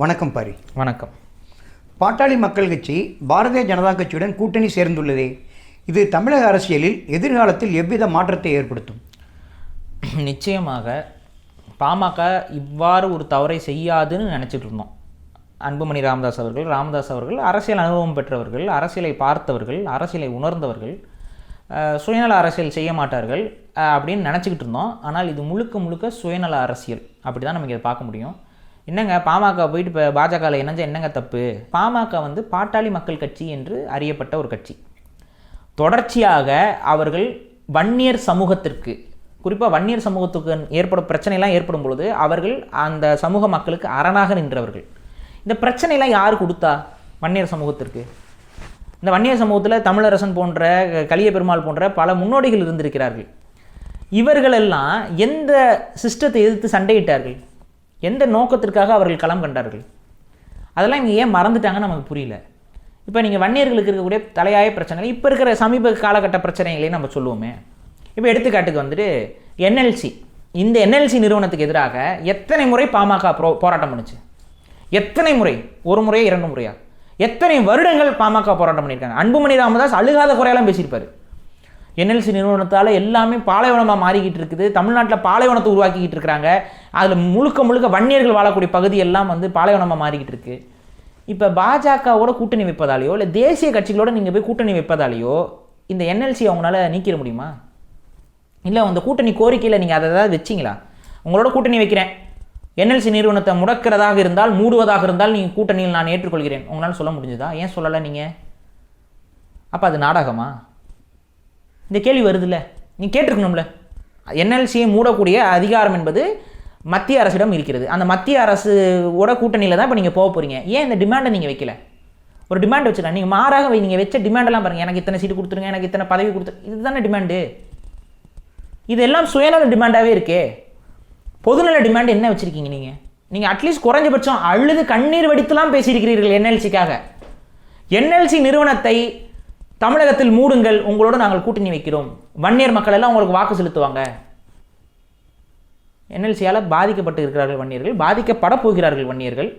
வணக்கம் பாரி. வணக்கம். பாட்டாளி மக்கள் கட்சி பாரதிய ஜனதா கட்சியுடன் கூட்டணி சேர்ந்துள்ளதே. இது தமிழக அரசியலில் எதிர்காலத்தில் எவ்வித மாற்றத்தை ஏற்படுத்தும்? நிச்சயமாக பாமக இவ்வாறு ஒரு தவறை செய்யாதுன்னு நினச்சிட்டு இருந்தோம். அன்புமணி ராமதாஸ் அவர்கள் ராமதாஸ் அவர்கள் அரசியல் அனுபவம் பெற்றவர்கள் அரசியலை பார்த்தவர்கள் அரசியலை உணர்ந்தவர்கள் சுயநல அரசியல் செய்ய மாட்டார்கள் அப்படின்னு நினச்சிக்கிட்டு இருந்தோம். ஆனால் இது முழுக்க முழுக்க சுயநல அரசியல். அப்படி தான் நமக்கு இதை பார்க்க முடியும். என்னங்க பாமக போயிட்டு இப்போ பாஜகவில் இணைஞ்ச என்னங்க தப்பு? பாமக வந்து பாட்டாளி மக்கள் கட்சி என்று அறியப்பட்ட ஒரு கட்சி. தொடர்ச்சியாக அவர்கள் வன்னியர் சமூகத்திற்கு குறிப்பாக வன்னியர் சமூகத்துக்கு ஏற்படும் பிரச்சனைலாம் ஏற்படும் பொழுது அவர்கள் அந்த சமூக மக்களுக்கு அரணாக நின்றவர்கள். இந்த பிரச்சனைலாம் யார் கொடுத்தா வன்னியர் சமூகத்திற்கு? இந்த வன்னியர் சமூகத்தில் தமிழரசன் போன்ற கலிய பெருமாள் போன்ற பல முன்னோடிகள் இருந்திருக்கிறார்கள். இவர்களெல்லாம் எந்த சிஸ்டத்தை எதிர்த்து சண்டையிட்டார்கள்? எந்த நோக்கத்திற்காக அவர்கள் களம் கண்டார்கள்? அதெல்லாம் இங்கே ஏன் மறந்துட்டாங்கன்னு நமக்கு புரியல. இப்போ நீங்கள் வன்னியர்களுக்கு இருக்கக்கூடிய தலையாய பிரச்சனைகள் இப்போ இருக்கிற சமீப காலகட்ட பிரச்சனைகளையும் நம்ம சொல்லுவோமே. இப்போ எடுத்துக்காட்டுக்கு வந்துட்டு என்எல்சி. இந்த என்எல்சி நிறுவனத்துக்கு எதிராக எத்தனை முறை பாமக ப்ரோ போராட்டம் பண்ணுச்சு? எத்தனை முறை? ஒரு முறையா இரண்டு முறையா? எத்தனை வருடங்கள் பாமக போராட்டம் பண்ணியிருக்காங்க? அன்புமணி ராமதாஸ் அழுகாத குறையெல்லாம் பேசியிருப்பார். என்எல்சி நிறுவனத்தால் எல்லாமே பாலைவனமாக மாறிக்கிட்டு இருக்குது. தமிழ்நாட்டில் பாலைவனத்தை உருவாக்கிக்கிட்டு இருக்கிறாங்க. அதில் முழுக்க முழுக்க வன்னியர்கள் வாழக்கூடிய பகுதி எல்லாம் வந்து பாலைவனமாக மாறிக்கிட்டு இருக்கு. இப்போ பாஜகவோட கூட்டணி வைப்பதாலேயோ இல்லை தேசிய கட்சிகளோட நீங்கள் போய் கூட்டணி வைப்பதாலேயோ இந்த என்எல்சி அவங்களால நீக்கிட முடியுமா? இல்லை அந்த கூட்டணி கோரிக்கையில் நீங்கள் அதை ஏதாவது வச்சிங்களா? உங்களோட கூட்டணி வைக்கிறேன். என்எல்சி நிறுவனத்தை முடக்கிறதாக இருந்தால் மூடுவதாக இருந்தால் நீங்கள் கூட்டணியில் நான் ஏற்றுக்கொள்கிறேன். உங்களால் சொல்ல முடிஞ்சதா? ஏன் சொல்லலை நீங்கள் அப்போ அது நாடகமா? இந்த கேள்வி வருதுல்ல. நீ கேட்டிருக்கணும்ல. என்எல்சியை மூடக்கூடிய அதிகாரம் என்பது மத்திய அரசிடம் இருக்கிறது. அந்த மத்திய அரசோட கூட்டணியில் தான் இப்போ நீங்கள் போக போகிறீங்க ஏன் இந்த டிமாண்டை நீங்கள் வைக்கல? ஒரு டிமாண்ட் வச்சுக்கலாம் நீங்கள் மாறாக வை நீங்கள் வச்ச டிமாண்டெல்லாம் பாருங்கள் எனக்கு இத்தனை சீட்டு கொடுத்துருங்க எனக்கு இத்தனை பதவி கொடுத்து இதுதானே டிமாண்டு இதெல்லாம் சுயநல டிமாண்டாகவே இருக்கே. பொதுநல டிமாண்ட் என்ன வச்சுருக்கீங்க நீங்கள் நீங்கள் அட்லீஸ்ட் குறைஞ்சபட்சம் அழுது கண்ணீர் வடித்துலாம் பேசியிருக்கிறீர்கள் என்எல்சிக்காக. என்எல்சி நிறுவனத்தை தமிழகத்தில் மூடுங்கள். உங்களோட நாங்கள் கூட்டணி வைக்கிறோம். வன்னியர் மக்கள் எல்லாம் உங்களுக்கு வாக்கு செலுத்துவாங்க. என்எல்சியால் பாதிக்கப்பட்டு இருக்கிறார்கள் வன்னியர்கள் பாதிக்கப்பட போகிறார்கள் வன்னியர்கள்.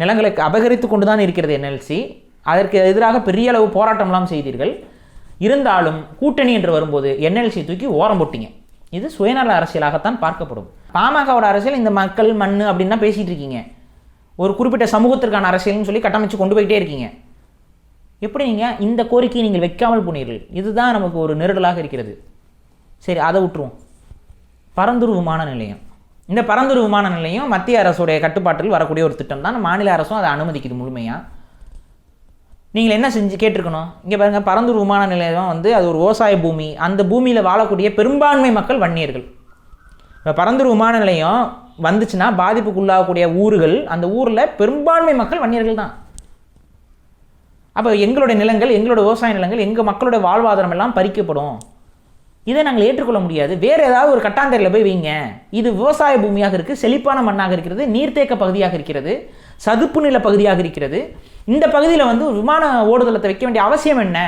நிலங்களை அபகரித்து கொண்டு தான் இருக்கிறது என்எல்சி. அதற்கு எதிராக பெரிய அளவு போராட்டம்லாம் செய்தீர்கள். இருந்தாலும் கூட்டணி என்று வரும்போது என்எல்சி தூக்கி ஓரம் போட்டீங்க. இது சுயநல அரசியலாகத்தான் பார்க்கப்படும். பாமகவோட அரசியல் இந்த மக்கள் மண் அப்படின்னு தான் பேசிகிட்டு இருக்கீங்க. ஒரு குறிப்பிட்ட சமூகத்திற்கான அரசியல்னு சொல்லி கட்டமைச்சு கொண்டு போயிட்டே இருக்கீங்க. எப்படி நீங்கள் இந்த கோரிக்கையை நீங்கள் வைக்காமல் போனீர்கள்? இதுதான் நமக்கு ஒரு நெருடலாக இருக்கிறது. சரி அதை விட்டுருவோம். பரந்தூர் விமான நிலையம். இந்த பரந்தூர் விமான நிலையம் மத்திய அரசுடைய கட்டுப்பாட்டில் வரக்கூடிய ஒரு திட்டம் தான் மாநில அரசும் அதை அனுமதிக்குது முழுமையாக நீங்கள் என்ன செஞ்சு கேட்டிருக்கணும்? இங்கே பாருங்கள் பரந்தூர் விமான நிலையம் வந்து அது ஒரு விவசாய பூமி. அந்த பூமியில் வாழக்கூடிய பெரும்பான்மை மக்கள் வன்னியர்கள். இப்போ பரந்தூர் விமான நிலையம் வந்துச்சுன்னா பாதிப்புக்குள்ளாகக்கூடிய ஊர்கள் அந்த ஊரில் பெரும்பான்மை மக்கள் வன்னியர்கள் தான். அப்போ எங்களுடைய நிலங்கள் எங்களோட விவசாய நிலங்கள் எங்கள் மக்களோட வாழ்வாதாரம் எல்லாம் பறிக்கப்படும். இதை நாங்கள் ஏற்றுக்கொள்ள முடியாது. வேறு ஏதாவது ஒரு கட்டாந்தரையில் போய் வைங்க. இது விவசாய பூமியாக இருக்குது செழிப்பான மண்ணாக இருக்கிறது நீர்த்தேக்க பகுதியாக இருக்கிறது சதுப்பு நில பகுதியாக இருக்கிறது. இந்த பகுதியில் வந்து விமான ஓடுதளத்தை வைக்க வேண்டிய அவசியம் என்ன?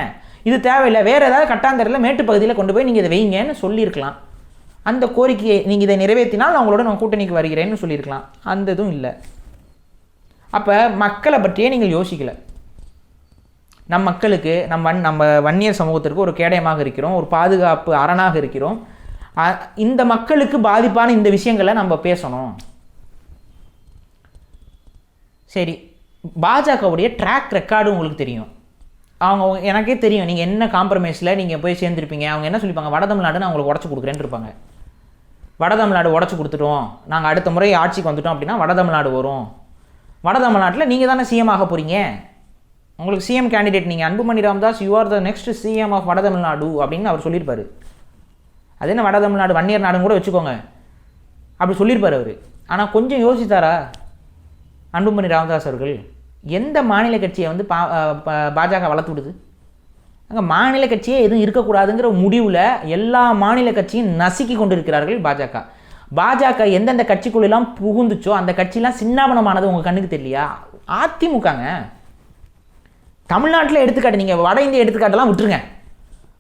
இது தேவையில்லை. வேறு ஏதாவது கட்டாந்தரையில் மேட்டு பகுதியில் கொண்டு போய் நீங்கள் இதை வைங்கன்னு சொல்லியிருக்கலாம். அந்த கோரிக்கையை நீங்கள் இதை நிறைவேற்றினால் நான் உங்களோட நான் கூட்டணிக்கு வருகிறேன்னு சொல்லியிருக்கலாம். அந்த இதுவும் இல்லை. அப்போ மக்களை பற்றியே நீங்கள் யோசிக்கலை. நம் மக்களுக்கு நம் வன் நம்ம வன்னியர் சமூகத்திற்கு ஒரு கேடயமாக இருக்கிறோம் ஒரு பாதுகாப்பு அரணாக இருக்கிறோம். இந்த மக்களுக்கு பாதிப்பான இந்த விஷயங்களை நம்ம பேசணும். சரி பாஜகவுடைய ட்ராக் ரெக்கார்டு உங்களுக்கு தெரியும். அவங்க எனக்கே தெரியும் நீங்கள் என்ன காம்ப்ரமைஸில் நீங்கள் போய் சேர்ந்துருப்பீங்க? அவங்க என்ன சொல்லிப்பாங்க? வட தமிழ்நாடு நான் உங்களுக்கு உடச்சி கொடுக்குறேன்னு இருப்பாங்க. வட தமிழ்நாடு உடச்சி கொடுத்துட்டோம். நாங்கள் அடுத்த முறை ஆட்சிக்கு வந்துட்டோம் அப்படின்னா வட தமிழ்நாடு வரும். வட தமிழ்நாட்டில் நீங்கள் தானே சிஎம் ஆக போகிறீங்க உங்களுக்கு சிஎம் கேண்டிடேட் நீங்கள் Anbumani Ramadoss you are the next CM of வட தமிழ்நாடு அப்படின்னு அவர் சொல்லியிருப்பார். அது என்ன வட தமிழ்நாடு வன்னியர் நாடுன்னு கூட வச்சுக்கோங்க. அப்படி சொல்லியிருப்பார் அவர். ஆனால் கொஞ்சம் யோசித்தாரா? அன்புமணி ராமதாஸ் அவர்கள் எந்த மாநில கட்சியை வந்து பா பா- பாஜக வளர்த்து விடுது? அங்கே மாநில கட்சியே எதுவும் இருக்கக்கூடாதுங்கிற முடிவில் எல்லா மாநில கட்சியும் நசுக்கி கொண்டிருக்கிறார்கள் பாஜக. பாஜக எந்தெந்த கட்சிக்குள்ளெல்லாம் புகுந்துச்சோ அந்த கட்சியெலாம் சின்னாபனமானது உங்கள் கண்ணுக்கு தெரியலையா? அதிமுகங்க. தமிழ்நாட்டில் எடுத்துக்காட்டு நீங்கள் வட இந்திய எடுத்துக்காட்டெல்லாம் விட்டுருங்க.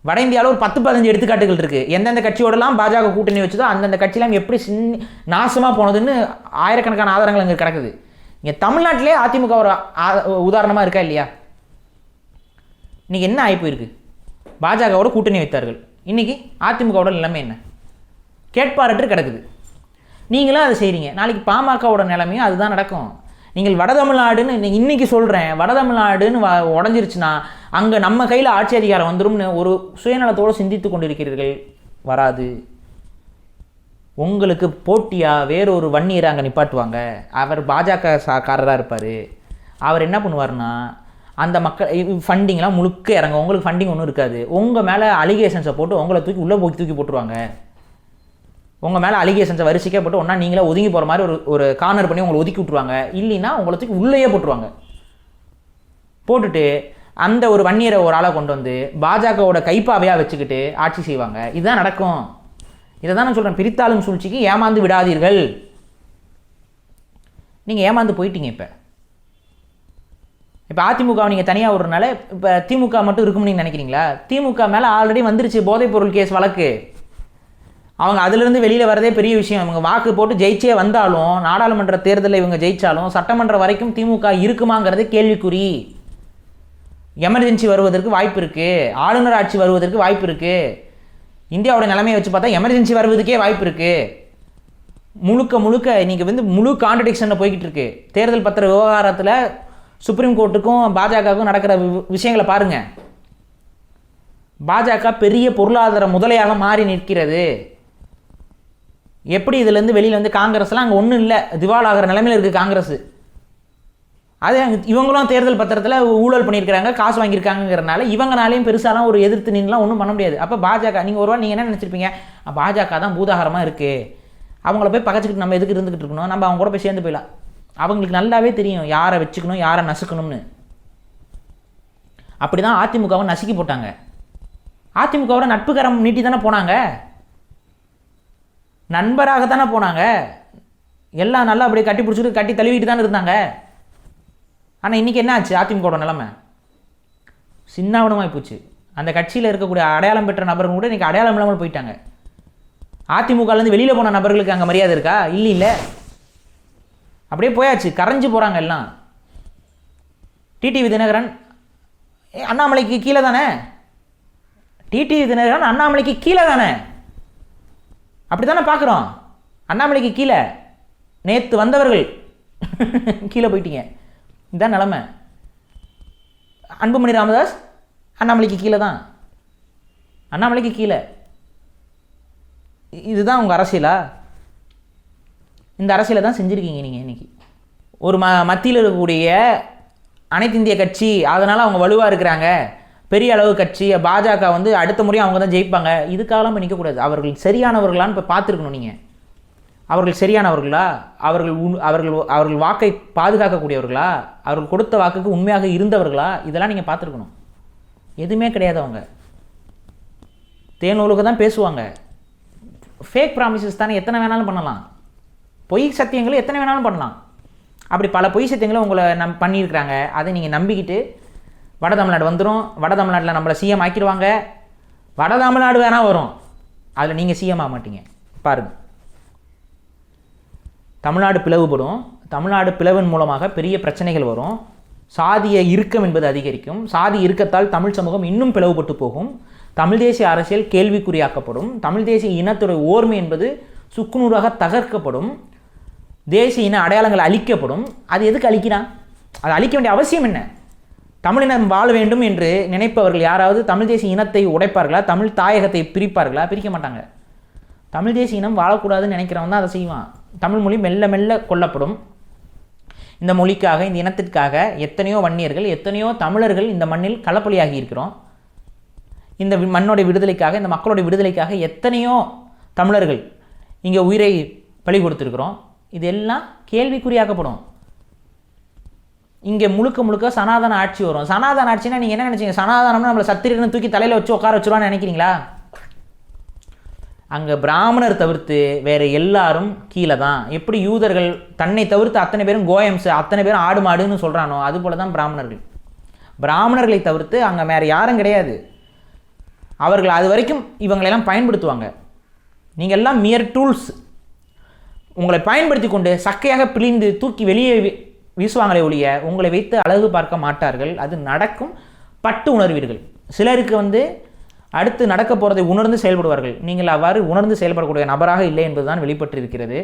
வட இந்தியாவில் ஒரு பத்து பதினஞ்சு எடுத்துக்காட்டுகள் இருக்குது எந்தெந்த கட்சியோடலாம் பாஜக கூட்டணி வச்சதோ அந்தந்த கட்சியெலாம் எப்படி சின் நாசமாக போனதுன்னு ஆயிரக்கணக்கான ஆதாரங்கள் அங்கே கிடக்குது. இங்கே தமிழ்நாட்டிலே அதிமுக ஒரு உதாரணமாக இருக்கா இல்லையா? இன்னைக்கு என்ன ஆகி போயிருக்கு? பாஜகவோட கூட்டணி வைத்தார்கள். இன்றைக்கி அதிமுகவோட நிலைமை என்ன? கேட்பாரற்று கிடக்குது. நீங்களும் அதை செய்கிறீங்க நாளைக்கு பாமகவோட நிலைமையும் அதுதான் நடக்கும். நீங்கள் வட தமிழ்நாடுன்னு இன்னைக்கு- சொல்கிறேன் வட தமிழ்நாடுன்னு வ உடஞ்சிருச்சுன்னா அங்கே நம்ம கையில் ஆட்சி அதிகாரம் வந்துரும்னு ஒரு சுயநலத்தோடு சிந்தித்து கொண்டிருக்கிறீர்கள். வராது. உங்களுக்கு போட்டியாக வேறொரு வன்னியரை அங்கே நிப்பாட்டுவாங்க. அவர் பாஜக காரராக இருப்பார். அவர் என்ன பண்ணுவார்னா அந்த மக்கள் ஃபண்டிங்லாம் முழுக்க இறங்க உங்களுக்கு ஃபண்டிங் ஒன்றும் இருக்காது. உங்கள் மேலே அலிகேஷன்ஸை போட்டு உங்களை தூக்கி உள்ளே போய் தூக்கி போட்டுருவாங்க. உங்கள் மேலே அலிகேஷன்ஸை வரிசைக்கே போட்டு ஒன்றா நீங்களே ஒதுங்கி போகிற மாதிரி ஒரு ஒரு கார்னர் பண்ணி உங்களை ஒதுக்கி விட்ருவாங்க இல்லைன்னா உங்களை தூக்கி உள்ளேயே போட்டுருவாங்க. போட்டுட்டு அந்த ஒரு வன்னியரை ஒரு ஆளை கொண்டு வந்து பாஜகவோட கைப்பாவையாக வச்சுக்கிட்டு ஆட்சி செய்வாங்க. இதுதான் நடக்கும். இதை தான் நான் சொல்கிறேன் பிரித்தாளும் சூழ்ச்சிக்கு ஏமாந்து விடாதீர்கள். நீங்கள் ஏமாந்து போயிட்டீங்க இப்போ. இப்போ அதிமுகவை நீங்கள் தனியாக விடுறனால இப்போ திமுக மட்டும் இருக்கும்னு நீங்கள் நினைக்கிறீங்களா? திமுக மேலே ஆல்ரெடி வந்துருச்சு போதைப்பொருள் கேஸ் வழக்கு. அவங்க அதுலேருந்து வெளியில் வரதே பெரிய விஷயம். இவங்க வாக்கு போட்டு ஜெயிச்சே வந்தாலும் நாடாளுமன்ற தேர்தலில் இவங்க ஜெயித்தாலும் சட்டமன்றம் வரைக்கும் திமுக இருக்குமாங்கிறதே கேள்விக்குறி. எமர்ஜென்சி வருவதற்கு வாய்ப்பு இருக்குது ஆளுநர் ஆட்சி வருவதற்கு வாய்ப்பு இருக்குது இந்தியாவோட நிலைமையை வச்சு பார்த்தா எமர்ஜென்சி வருவதுக்கே வாய்ப்பு இருக்குது முழுக்க முழுக்க இன்றைக்கி வந்து முழு கான்ட்ரடிக்ஷனில் போய்கிட்டு இருக்கு. தேர்தல் பத்திர விவகாரத்தில் சுப்ரீம் கோர்ட்டுக்கும் பாஜகவுக்கும் நடக்கிற வி- விஷயங்களை பாருங்க. பாஜக பெரிய பொருளாதார முதலையாக மாறி நிற்கிறது. எப்படி இதுலேருந்து வெளியில் வந்து காங்கிரஸ்லாம் அங்கே ஒன்றும் இல்லை திவாலாகிற நிலைமையில் இருக்குது காங்கிரஸ். அதே இவங்களும் தேர்தல் பத்திரத்தில் ஊழல் பண்ணியிருக்கிறாங்க காசு வாங்கியிருக்காங்கங்கிறனால இவங்கனாலையும் பெருசாலாம் ஒரு எதிர்த்து நின்றுலாம் ஒன்றும் பண்ண முடியாது. அப்போ பாஜக நீங்கள் ஒருவா நீங்கள் என்ன நினச்சிருப்பீங்க? பாஜக தான் பூதாகரமாக இருக்குது அவங்கள போய் பகச்சிக்கிட்டு நம்ம எதுக்கு இருந்துக்கிட்டு இருக்கணும்? நம்ம அவங்க கூட போய் சேர்ந்து போயிடலாம். அவங்களுக்கு நல்லாவே தெரியும் யாரை வச்சுக்கணும் யாரை நசுக்கணும்னு. அப்படி தான் அதிமுகவை நசுக்கி போட்டாங்க. அதிமுகவோட நட்புக்கரம் நீட்டி தானே போனாங்க. நண்பராக தானே போனாங்க. எல்லாம் நல்லா அப்படியே கட்டி பிடிச்சிட்டு கட்டி தழுவிட்டு தானே இருந்தாங்க. ஆனால் இன்றைக்கி என்ன ஆச்சு? அதிமுகவோட நிலமை? சின்னாவனமாகி போச்சு. அந்த கட்சியில் இருக்கக்கூடிய அடையாளம் பெற்ற நபர்கள் கூட இன்றைக்கி அடையாளம் இல்லாமல் போயிட்டாங்க. அதிமுகலேருந்து வெளியில் போன நபர்களுக்கு அங்கே மரியாதை இருக்கா? இல்லை இல்லை. அப்படியே போயாச்சு. கரைஞ்சி போகிறாங்க எல்லாம். டிடிவி தினகரன் அண்ணாமலைக்கு கீழே தானே? டிடிவி தினகரன் அண்ணாமலைக்கு கீழே தானே? அப்படி தானே பார்க்குறோம்? அண்ணாமலைக்கு கீழே. நேற்று வந்தவர்கள். கீழே போயிட்டீங்க. இதுதான் நிலமை. அன்புமணி ராமதாஸ் அண்ணாமலைக்கு கீழே தான். அண்ணாமலைக்கு கீழே. இதுதான் உங்கள் அரசியலா? இந்த அரசியலை தான் செஞ்சுருக்கீங்க நீங்கள் இன்றைக்கி ஒரு ம மத்தியில் இருக்கக்கூடிய அனைத்து இந்திய கட்சி அதனால் அவங்க வலுவாக இருக்கிறாங்க. பெரிய அளவு கட்சி பாஜக வந்து அடுத்த முறையும் அவங்க தான் ஜெயிப்பாங்க. இதுக்காகலாம் இப்போ நிற்கக்கூடாது அவர்கள் சரியானவர்களான்னு இப்போ பார்த்துருக்கணும் நீங்கள் அவர்கள் சரியானவர்களா? அவர்கள் உண்- அவர்கள் அவர்கள் வாக்கை பாதுகாக்கக்கூடியவர்களா? அவர்கள் கொடுத்த வாக்குக்கு உண்மையாக இருந்தவர்களா? இதெல்லாம் நீங்கள் பார்த்துருக்கணும். எதுவுமே கிடையாது அவங்க. தேனூலுக்கு தான் பேசுவாங்க. ஃபேக் ப்ராமிசஸ் தானே எத்தனை வேணாலும் பண்ணலாம். பொய் சத்தியங்களை எத்தனை வேணாலும் பண்ணலாம். அப்படி பல பொய் சத்தியங்களை உங்களை நம் பண்ணியிருக்கிறாங்க. அதை நீங்கள் நம்பிக்கிட்டு வட தமிழ்நாடு வந்துடும் வட தமிழ்நாட்டில் நம்மளை சிஎம் ஆக்கிடுவாங்க. வட தமிழ்நாடு வேணால் வரும். அதில் நீங்கள் சிஎம் ஆக மாட்டீங்க. பாருங்கள் தமிழ்நாடு பிளவுபடும். தமிழ்நாடு பிளவின் மூலமாக பெரிய பிரச்சனைகள் வரும். சாதிய இறுக்கம் என்பது அதிகரிக்கும். சாதி இறுக்கத்தால் தமிழ் சமூகம் இன்னும் பிளவுபட்டு போகும். தமிழ் தேசிய அரசியல் கேள்விக்குறியாக்கப்படும். தமிழ் தேசிய இனத்துறை ஓர்மை என்பது சுக்குநூறாக தகர்க்கப்படும். தேசிய இன அடையாளங்கள் அழிக்கப்படும். அது எதுக்கு அழிக்கிறான் அது அழிக்க வேண்டிய அவசியம் என்ன? தமிழினம் வாழ வேண்டும் என்று நினைப்பவர்கள் யாராவது தமிழ் தேசிய இனத்தை உடைப்பார்களா? தமிழ் தாயகத்தை பிரிப்பார்களா? பிரிக்க மாட்டாங்க. தமிழ் தேசிய இனம் வாழக்கூடாதுன்னு நினைக்கிறவன் தான் அதை செய்வான். தமிழ் மொழி மெல்ல மெல்ல கொல்லப்படும். இந்த மொழிக்காக இந்த இனத்திற்காக எத்தனையோ வன்னியர்கள் எத்தனையோ தமிழர்கள் இந்த மண்ணில் களப்பலியாகி இருக்கிறோம். இந்த மண்ணோட விடுதலைக்காக இந்த மக்களோட விடுதலைக்காக எத்தனையோ தமிழர்கள் இங்கே உயிரை பலி கொடுத்துருக்குறோம். இதெல்லாம் கேள்விக்குறியாக்கப்படும். இங்கே முழுக்க முழுக்க சனாதன ஆட்சி வரும். சனாதன ஆட்சினா நீங்கள் என்ன நினச்சிங்க? சனாதனம்னு நம்மளை சத்திரன்னு தூக்கி தலையில் வச்சு உட்கார வச்சுருவான்னு நினைக்கிறீங்களா? அங்கே பிராமணர் தவிர்த்து வேறு எல்லாரும் கீழே தான். எப்படி யூதர்கள் தன்னை தவிர்த்து அத்தனை பேரும் கோயம்ஸ் அத்தனை பேரும் ஆடு மாடுன்னு சொல்கிறானோ அது போல தான் பிராமணர்கள். பிராமணர்களை தவிர்த்து அங்கே வேறு யாரும் கிடையாது. அவர்கள் அது வரைக்கும் இவங்களெல்லாம் பயன்படுத்துவாங்க. நீங்கள் எல்லாம் மியர் டூல்ஸ் உங்களை பயன்படுத்தி கொண்டு சக்கையாக பிழிந்து தூக்கி வெளியே வீசுவாங்களே ஒழிய உங்களை வைத்து அழகு பார்க்க மாட்டார்கள் அது நடக்கும். பட்டு உணர்வீர்கள். சிலருக்கு வந்து அடுத்து நடக்க போறதை உணர்ந்து செயல்படுவார்கள். நீங்கள் அவ்வாறு உணர்ந்து செயல்படக்கூடிய நபராக இல்லை என்பதுதான் வெளிப்பட்டிருக்கிறது.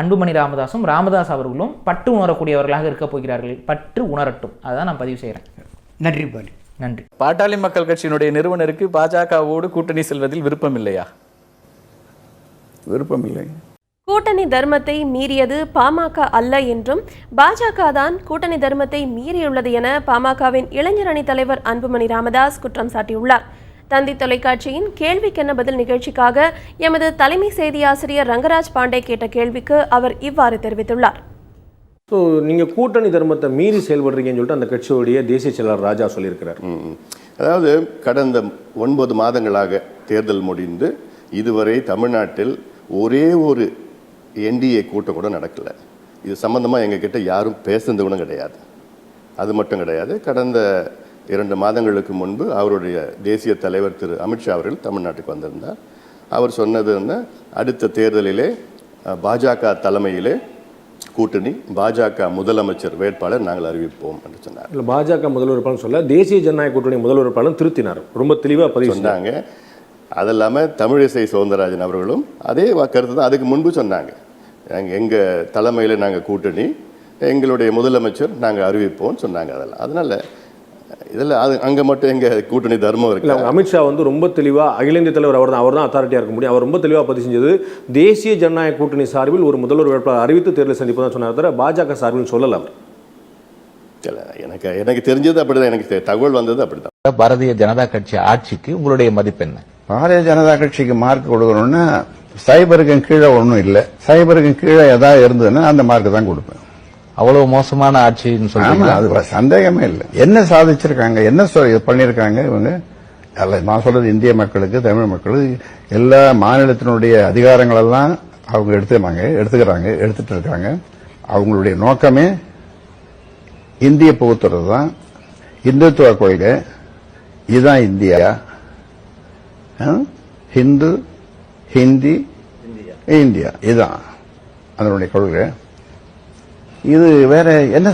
அன்புமணி ராமதாசும் ராமதாஸ் அவர்களும் பட்டு உணரக்கூடியவர்களாக இருக்கப் போகிறார்கள். பற்று உணரட்டும். அதுதான் நான் பதிவு செய்கிறேன் நன்றி பாலு. நன்றி. பாட்டாளி மக்கள் கட்சியினுடைய நிறுவனருக்கு பாஜகவோடு கூட்டணி செல்வதில் விருப்பம் இல்லையா? விருப்பம் இல்லை. கூட்டணி தர்மத்தை மீறியது பாமக அல்ல என்றும் பாஜக தான் கூட்டணி தர்மத்தை மீறியுள்ளது என பாமகவின் இளைஞர் அணி தலைவர் அன்புமணி ராமதாஸ் குற்றம் சாட்டியுள்ளார். தந்தி தொலைக்காட்சியின் கேள்விக்கென்ன பதில் நிகழ்ச்சிக்காக எமது தலைமை செய்தி ஆசிரியர் ரங்கராஜ் பாண்டே கேட்ட கேள்விக்கு அவர் இவ்வாறு தெரிவித்துள்ளார். ஸோ நீங்கள் கூட்டணி தர்மத்தை மீறி செயல்படுறீங்கன்னு சொல்லிட்டு அந்த கட்சியுடைய தேசிய செயலாளர் ராஜா சொல்லியிருக்கிறார். அதாவது கடந்த ஒன்பது மாதங்களாக தேர்தல் முடிந்து இதுவரை தமிழ்நாட்டில் ஒரே ஒரு என்டிஏ கூட்டம் கூட நடக்கல. இது சம்பந்தமாக எங்ககிட்ட யாரும் பேசுனது கூட கிடையாது. அது மட்டும் கிடையாது. கடந்த இரண்டு மாதங்களுக்கு முன்பு அவருடைய தேசிய தலைவர் திரு அமித்ஷா அவர்கள் தமிழ்நாட்டுக்கு வந்திருந்தார். அவர் சொன்னது என்ன? அடுத்த தேர்தலிலே பாஜக தலைமையிலே கூட்டணி பாஜக முதலமைச்சர் வேட்பாளர் நாங்கள் அறிவிப்போம் என்று சொன்னார். இல்லை பாஜக முதல்வர் வேட்பாளர் சொல்ல தேசிய ஜனநாயக கூட்டணி முதல்வர் வேட்பாளர் திருத்தினார். ரொம்ப தெளிவாக பதிவு சொன்னாங்க. அது இல்லாமல் தமிழிசை சவுந்தரராஜன் அவர்களும் அதே வா- கருத்து தான் அதுக்கு முன்பு சொன்னாங்க. எங்கள் எங்கள் தலைமையில் நாங்கள் கூட்டணி எங்களுடைய முதலமைச்சர் நாங்கள் அறிவிப்போம்னு சொன்னாங்க அதெல்லாம். அதனால் இதில் அது அங்கே மட்டும் எங்கள் கூட்டணி தர்மம் இருக்கு? அவங்க அமித்ஷா வந்து ரொம்ப தெளிவாக அகில இந்திய தலைவர் அவர் தான் அவர் தான் அத்தாரிட்டியாக இருக்க முடியும். அவர் ரொம்ப தெளிவாக பதிவு செஞ்சது தேசிய ஜனநாயக கூட்டணி சார்பில் ஒரு முதல்வர் வேட்பாளர் அறிவித்து தேர்தல் சந்திப்பு தான் சொன்னார் தவிர பாஜக சார்பில் சொல்லல அவர். எனக்கு எனக்கு தெரிஞ்சது அப்படிதான் எனக்கு தகவல் வந்தது அப்படிதான். பாரதிய ஜனதா கட்சி ஆட்சிக்கு உங்களுடைய மதிப்பு என்ன? பாரதிய ஜனதா கட்சிக்கு மார்க் கொடுக்கணும்னா சைபருக்கு கீழே ஒன்றும் இல்லை. சைபருக்கு கீழே ஏதாவது இருந்ததுன்னா அந்த மார்க் தான் கொடுப்பேன். அவ்வளவு மோசமான ஆட்சின்னு சொல்றீங்களா? அது சந்தேகமே இல்லை. என்ன சாதிச்சிருக்காங்க? என்ன பண்ணியிருக்காங்க இவங்க? அல்ல நான் சொல்றது இந்திய மக்களுக்கு தமிழ் மக்களுக்கு எல்லா மாநிலத்தினுடைய அதிகாரங்களெல்லாம் அவங்க எடுத்துக்கிறாங்க எடுத்துக்கிறாங்க எடுத்துட்டு இருக்காங்க. அவங்களுடைய நோக்கமே இந்திய புகுத்துறது தான் இந்துத்துவ கொள்கை. இதுதான் இந்தியா? ஹிந்து ஹிந்தி இந்தியா. இதுதான் அதனுடைய கொள்கை. இது வேற என்ன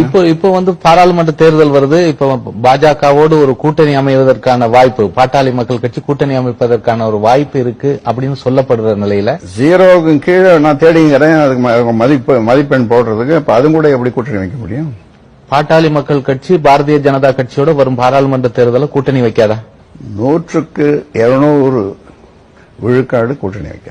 இப்ப இப்போ வந்து பாராளுமன்ற தேர்தல் வருது. இப்போ பாஜகவோடு ஒரு கூட்டணி அமைவதற்கான வாய்ப்பு பாட்டாளி மக்கள் கட்சி கூட்டணி அமைப்பதற்கான ஒரு வாய்ப்பு இருக்கு அப்படின்னு சொல்லப்படுற நிலையில ஜீரோவுக்கு கீழே நான் தேடிங்கிறேன். அதுக்கு மதிப்பு மதிப்பெண் போடுறதுக்கு. இப்ப அதுவும் கூட எப்படி கூட்டணி வைக்க முடியும்? பாட்டாளி மக்கள் கட்சி பாரதிய ஜனதா கட்சியோட வரும் பாராளுமன்ற தேர்தல கூட்டணி வைக்காதா? நூற்றுக்கு இருநூறு விழுக்காடு கூட்டணி வைக்க